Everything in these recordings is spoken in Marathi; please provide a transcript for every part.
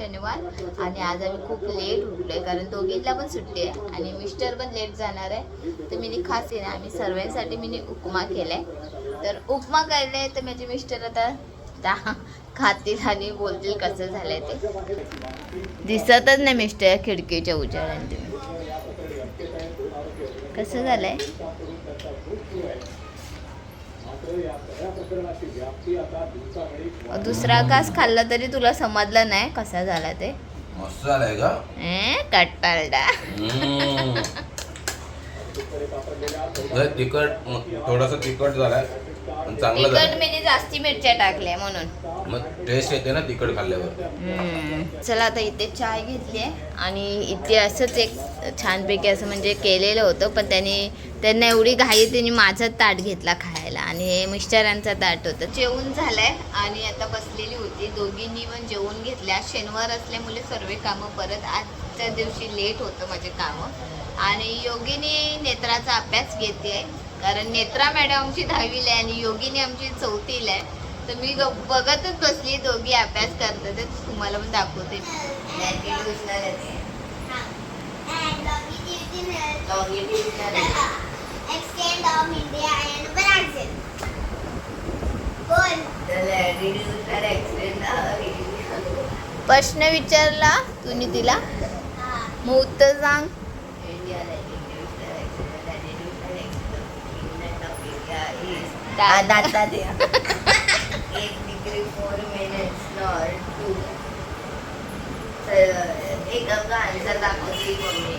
शनिवार आणि आज आम्ही खूप लेट उठलो आहे कारण दोघींना पण सुट्टी आहे आणि मिस्टर पण लेट जाणार आहे. तर मी खास आहे आम्ही सर्वांसाठी मी उपमा केलाय. तर उपमा केलाय तर माझे मिस्टर आता दा- खातील आणि बोलतील कसं झालंय ते. दिसतच नाही मिस्टर खिडकीच्या उजेडाने तुम्ही कसं झालंय? दुसरा घास खाल्ला तरी तुला समजलं नाही कसा झाला ते. मस्त झालंय का? ए, लय तिखट थोडासा तिखट झालाय. पण चांगला तिखट झालाय मी जास्ती मिरच्या टाकल्या म्हणून. मग टेस्ट येते ना तिखट खाल्ल्यावर. हम्म. चला आता इथे चाय घेतली आहे आणि इथे असंच एक छानपैकी असं म्हणजे केलेलं होतं पण त्यांनी त्यांना एवढी घाई त्यांनी माझं ताट घेतला खायला. आणि हे मिस्टरांचा ताट होतं. जेवण झालंय आणि आता बसलेली होती. दोघींनी पण जेवण घेतले आज शनिवार असल्यामुळे सर्व कामं परत आजच्या दिवशी लेट होतं माझे कामं. आणि योगिनी नेत्राचा अभ्यास घेते. कारण नेत्रा मॅडम आमची दहावीला आहे आणि योगिनी आमची चौथीला आहे. तर मी ग- बघतच बसली दोघी अभ्यास करतात. तर तुम्हाला पण दाखवते. प्रश्न विचारला तुम्ही तिला? मग उत्तर सांग. Is- दा- दाता दे. एक degree four minutes not two एक आन्सर दाखवते मम्मी.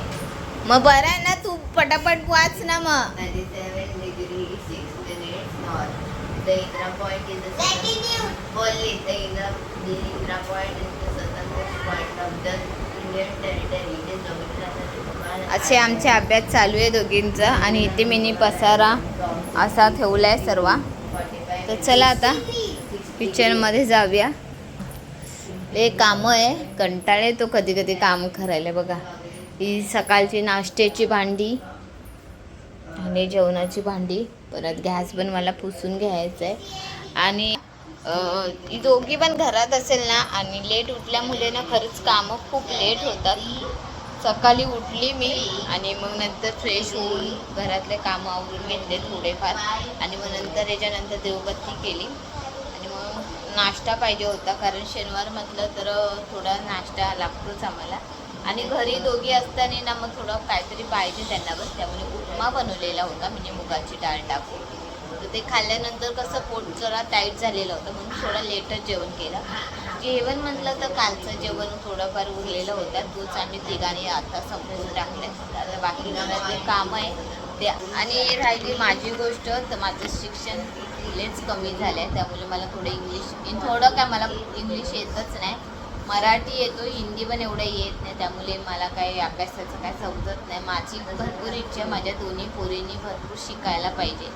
मग बरं आहे ना तू पटापट वाच ना मग. Ninety seven degree six minutes north the Indira point is. बोलली the Indira the Indira point is the southern point of the Indian territory is located असे आमचे अभ्यास चालू आहे दोघींचा. आणि इथे मिनी पसारा असा ठेवला आहे सर्व. तर चला आता पिक्चरमध्ये जाऊया. हे कामं आहे. कंटाळ येतो कधी कधी काम करायला बघा. ही सकाळची नाश्त्याची भांडी आणि जेवणाची भांडी. परत गॅस पण मला पुसून घ्यायचं आहे आणि दोघी पण घरात असेल ना आणि लेट उठल्यामुळे ना खरंच कामं खूप लेट होतात. सकाळी उठली मी आणि मग नंतर फ्रेश होऊन घरातले कामं आवरून घेतले थोडेफार. आणि मग नंतर याच्यानंतर देवबत्ती केली. आणि मग नाश्ता पाहिजे होता कारण शनिवार म्हटलं तर थोडा नाश्ता लागतोच आम्हाला. आणि घरी दोघी असताना ना मग थोडं काहीतरी पाहिजे त्यांना बस. त्यामुळे उपमा बनवलेला होता म्हणजे मुगाची डाळ टाकून. तर ते खाल्ल्यानंतर कसं पोट जरा टाईट झालेलं होतं म्हणून थोडं लेटच जेवण केलं. जेवण म्हटलं तर कालचं जेवण थोडंफार उरलेलं होतं. तोच आम्ही तिघांनी आता संपवून टाकले आता बाकी जे कामं आहे. ते आणि राहिली माझी गोष्ट तर माझं शिक्षण लेच कमी झालं आहे त्यामुळे मला थोडं इंग्लिश थोडं काय मला इंग्लिश येतच नाही. मराठी येतो हिंदी पण एवढं येत नाही. त्यामुळे मला काही अभ्यासाचं काय समजत नाही. माझी भरपूर इच्छा माझ्या दोन्ही पोरींनी भरपूर शिकायला पाहिजे.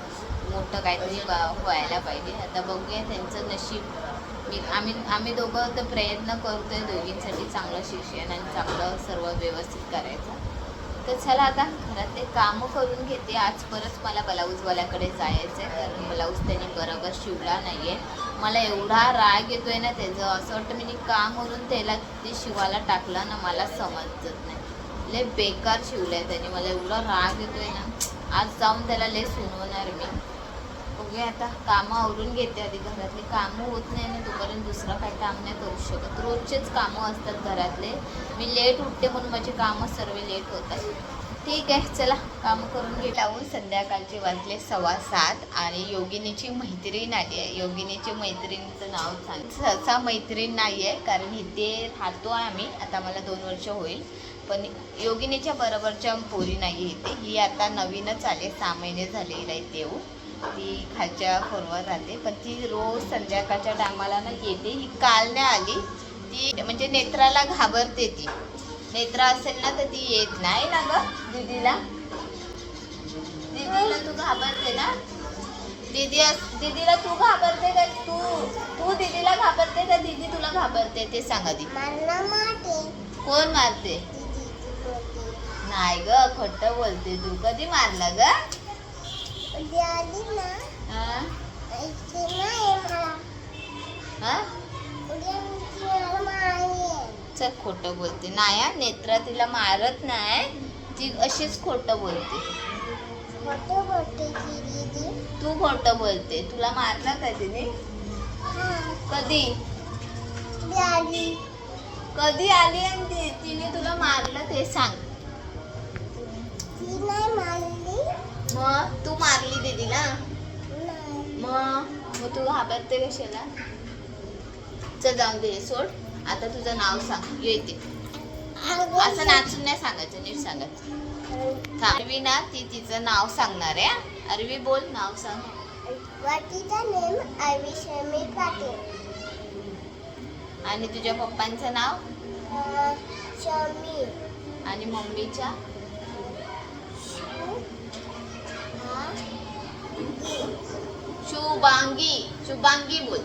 मोठं काहीतरी व्हायला पाहिजे. आता बघूया त्यांचं नशीब. मी आम्ही आम्ही दोघं तर प्रयत्न करतोय दोघींसाठी चांगलं शिक्षण आणि चांगलं सर्व व्यवस्थित करायचं. तर चला आता घरातले कामं करून घेते. आज परत मला ब्लाऊजवाल्याकडे जायचं आहे कारण ब्लाऊज त्यांनी बरोबर शिवला नाही आहे मला एवढा राग येतोय ना त्याचं. असं वाटतं मी काम करून त्याला ते शिवायला टाकलं ना मला समजत नाही. लय बेकार शिवलं आहे त्याने. मला एवढा राग येतोय ना. आज जाऊन त्याला लय सुनवणार मी. बघूया आता. कामं आवरून घेते आधी घरातली. कामं होत नाही आणि तोपर्यंत दुसरं काही काम नाही करू शकत. रोजचेच कामं असतात घरातले. मी लेट उठते म्हणून माझे कामं सर्व लेट होतात ठीक आहे चला. कामं करून घे लावून संध्याकाळचे वाजले सव्वा सात आणि योगिनीची मैत्रीण आली आहे. योगिनीची मैत्रिणीचं नाव सांग. सहसा मैत्रीण नाही आहे कारण इथे राहतो आम्ही. आता मला दोन वर्ष होईल. पण योगिनीच्या बरोबरच्या पोरी नाही इथे. ही आता नवीनच आले सहा महिने झाले इथे येऊ ती खालच्या फोनवर राहते. पण ती रोज संध्याकाळच्या टायमाला ना येते. ही काल नाही आली. ती म्हणजे नेत्राला घाबरते ती. नेत्रा असेल ना तर ती येत नाही ना ग दीदीला. दीदीला तू घाबरते ना? दीदी दीदीला तू घाबरते का? तू तू दीदीला घाबरते का? दीदी तुला घाबरते ते सांग माटे कोण मारते? नाही ग खोटं बोलते तू. कधी मारलं ग? चल खोटं बोलते. नाही नेत्रा तिला मारत नाही. ती अशीच खोटं बोलते. तू खोटं बोलते. तुला मारला का तिने? हा. कधी? कधी आली? आणि ती- तिने तुला मारलं ते सांग. मग तू मारली दीदीला? मग? मग तू घाबरते कशाला? चल जाऊन दे सोड. आता तुझं नाव सांग. येते असं नाचून नाही सांगायचं नीट सांगायचं. अरवी ना ती तिचं नाव सांगणार आहे अरवी बोल नाव सांग. आणि तुझ्या पप्पांचं नाव? आणि मम्मीच्या? शुभांगी शुभांगी बोल.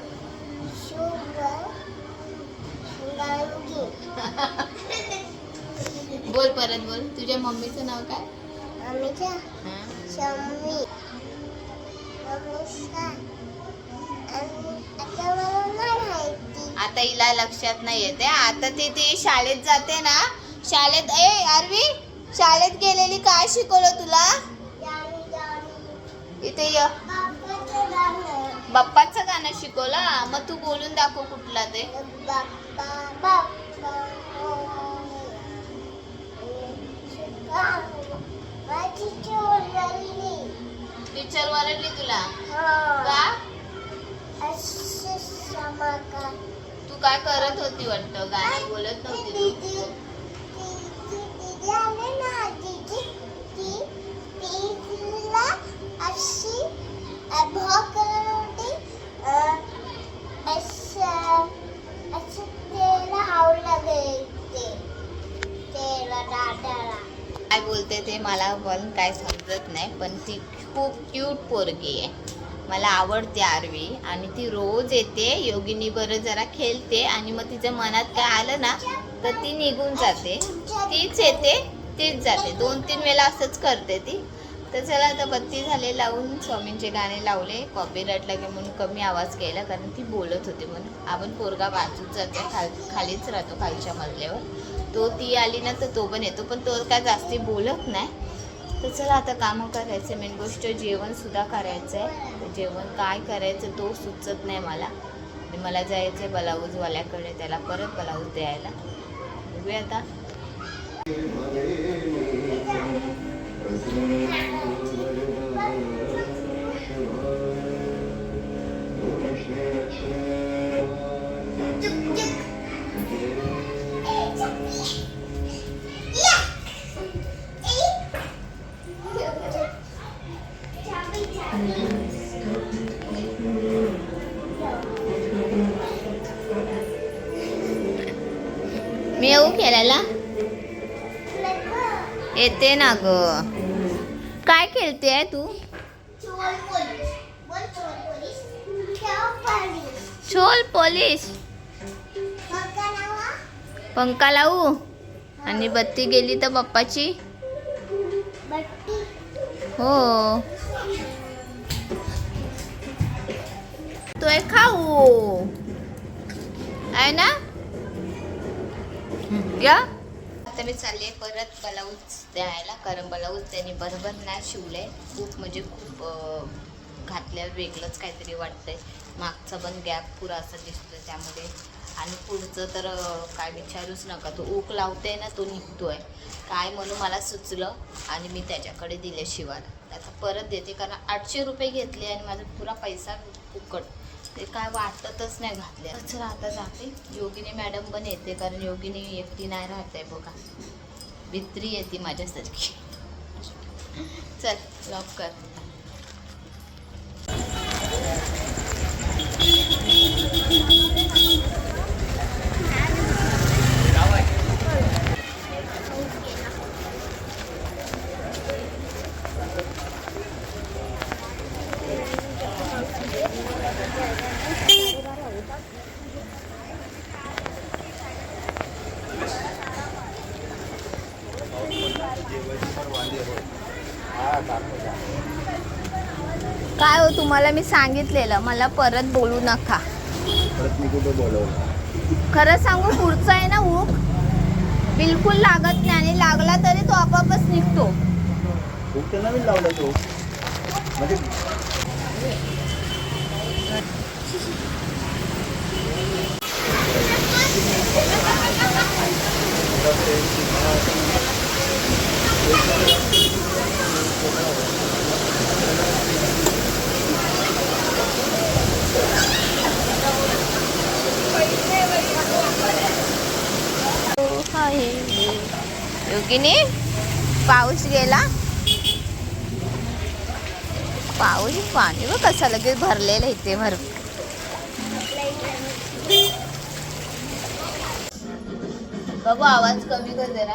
बोल परत बोल. तुझ्या मम्मीचं नाव काय? हं? आता हिला लक्षात नाही येते. आता ती ती शाळेत जाते ना. शाळेत ए अरवी शाळेत गेलेली काय शिकवलं तुला? इथे य बाप्पाचं गाणं शिकवला शिकवलं मग तू बोलून दाखव कुठला ते टीचर वरडली तुला का तू काय करत होती वाटतं गाणं बोलत नव्हती काय समजत नाही पण ती खूप क्यूट पोरगी आहे. मला आवडते आरवी आणि ती रोज येते योगिनी बरं जरा खेळते आणि मग तिच्या मनात काय आलं ना तर ती निघून जाते. तीच येते तीच जाते. दोन तीन वेळा असंच करते ती. तर चला आता बत्ती झाले लावून स्वामींचे गाणे लावले. कॉपीराईट लागे म्हणून कमी आवाज केला कारण ती बोलत होती म्हणून. आपण पोरगा बाजूच जातो खाल खालीच राहतो खालच्या मजल्यावर. तो ती आली ना तर तो पण येतो पण तो काय जास्ती बोलत नाही. तर चला आता कामं करायचं. मेन गोष्ट जेवणसुद्धा करायचं आहे तर जेवण काय करायचं तो सुचत नाही मला. मला जायचं आहे ब्लाऊजवाल्याकडे त्याला परत ब्लाऊज द्यायला. बघूया आता. मी येऊ खेळायला? येते ना ग. काय खेळते आहे तू? चोर पोलीस. पंखा लावू. आणि बत्ती गेली तर बाप्पाची हो. तोय खाऊ. आहे ना? या. आता मी चालले परत ब्लाऊज द्यायला कारण ब्लाऊज त्यांनी बरोबर नाही शिवले. खूप म्हणजे खूप घातल्यावर वेगळंच काहीतरी वाटतंय. मागचा पण गॅप पुरा असा दिसतोय त्यामध्ये. आणि पुढचं तर काय विचारूच नका. तो ऊक लावते ना तो निघतोय. काय म्हणून मला सुचलं आणि मी त्याच्याकडे दिले शिवाला. आता परत देते कारण आठशे रुपये घेतले आणि माझा पुरा पैसा फुकट. ते काय वाटतच नाही घातले चला आता जाते. योगिनी मॅडम पण येते कारण योगिनी एकटी नाही राहत आहे बघा. भित्री येते माझ्यासारखी. चल लॉक कर. काय हो तुम्हाला मी सांगितलेलं. मला परत बोलू नका. परत मी कुठं बोलवलं खरं सांगू पुढचा आहे ना हुक. बिलकुल लागत नाही आणि लागला तरी तो आपापच निघतो. लावला तो. म्हणजे योगिनी पाऊस गेला पाऊस पाणी व कसं लगेच भरलेलं इथे भर बघू आवाज कमी कर जरा.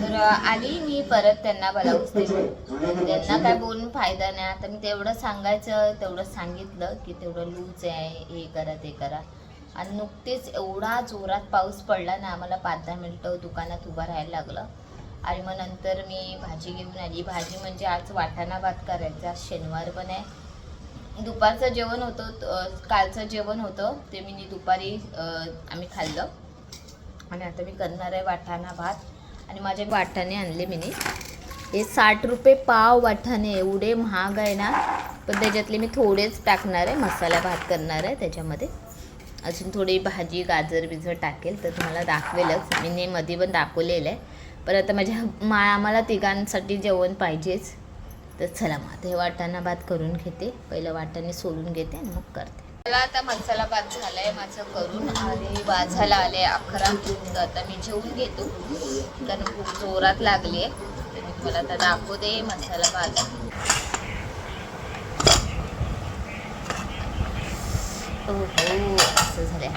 तर आली मी परत त्यांना ब्लाऊज त्यांना काय बोलून फायदा नाही. आता मी तेवढं सांगायचं तेवढं सांगितलं की तेवढं लूज आहे हे करा ते करा. आणि नुकतेच एवढा जोरात पाऊस पडला ना आम्हाला पाच दहा मिनटं दुकानात उभं राहायला लागलं. आणि मग नंतर मी भाजी घेऊन आली. भाजी म्हणजे आज वाटाणा भात करायचा. आज शनिवार पण आहे. दुपारचं जेवण होतं कालचं जेवण होतं. ते मी दुपारी आम्ही खाल्लं. आणि आता मी करणार आहे वाटाणा भात. आणि माझे वाटाणे आणले मी हे साठ रुपये पाव वाटाणे. एवढे महाग आहे ना. पण त्याच्यातले मी थोडेच टाकणार आहे. मसाला भात करणार आहे त्याच्यामध्ये. अजून थोडी भाजी गाजर बिजर टाकेल तर तुम्हाला दाखवेलच. मी मध्ये पण दाखवलेलं आहे. पण आता माझ्या मा आम्हाला तिघांसाठी जेवण पाहिजेच. तर चला मग आता हे वाटाणा भात करून घेते. पहिलं वाटाणे सोलून घेते आणि मग करते. मला आता मसाला भात झालाय माझं करून आणि वाजायला आले अकरा. तर आता मी जेवून घेतो. कारण खूप जोरात लागली. आहे तर मी तुम्हाला आता दाखवते मसाला भात. हो हो असं झालंय.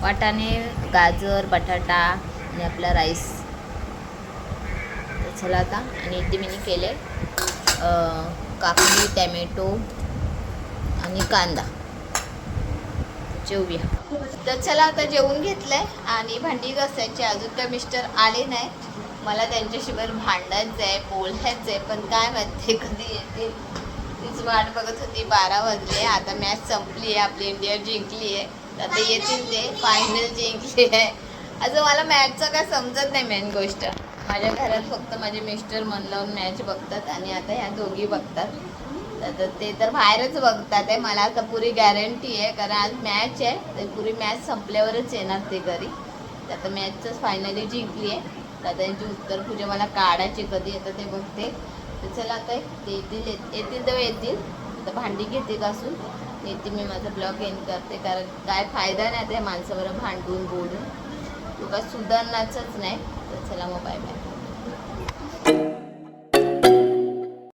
वाटाणे गाजर बटाटा आणि आपला राईस. झाला चला आता आणि इथे मी केले. काकडी टॅमॅटो आणि कांदा. जेवूया तर चला आता जेवून घेतलंय आणि भांडी घासायची. अजून त्या मिस्टर आले नाही मला त्यांच्याशिवाय भांडायचं आहे बोलायचं आहे. पण काय माहिती कधी येते. तीच वाट बघत होती. बारा वाजले. आता मॅच संपली आहे. आपली इंडिया जिंकली आहे. तर आता येतील ते. फायनल जिंकली आहे. असं मला मॅचचं काय समजत नाही मेन गोष्ट. माझ्या घरात फक्त माझे मिस्टर मन लावून मॅच बघतात आणि आता ह्या दोघी बघतात. तर ते तर बाहेरच बघतात आहे. मला आता पुरी गॅरंटी आहे कारण आज मॅच आहे. तर पुरी मॅच संपल्यावरच येणार ते घरी. तर आता मॅचच फायनली जिंकली आहे तर त्यांची उत्तर पूजा मला काढायची कधी येतं ते बघते. तर चला आता ते येतील येतील तर येतील. तर भांडी घेते घासून येते मी माझा ब्लॉग एंड करते कारण काय फायदा नाही त्या माणसाबरोबर भांडून बोलून तू काय सुधारणाचंच नाही. तर चला मग बाय बाय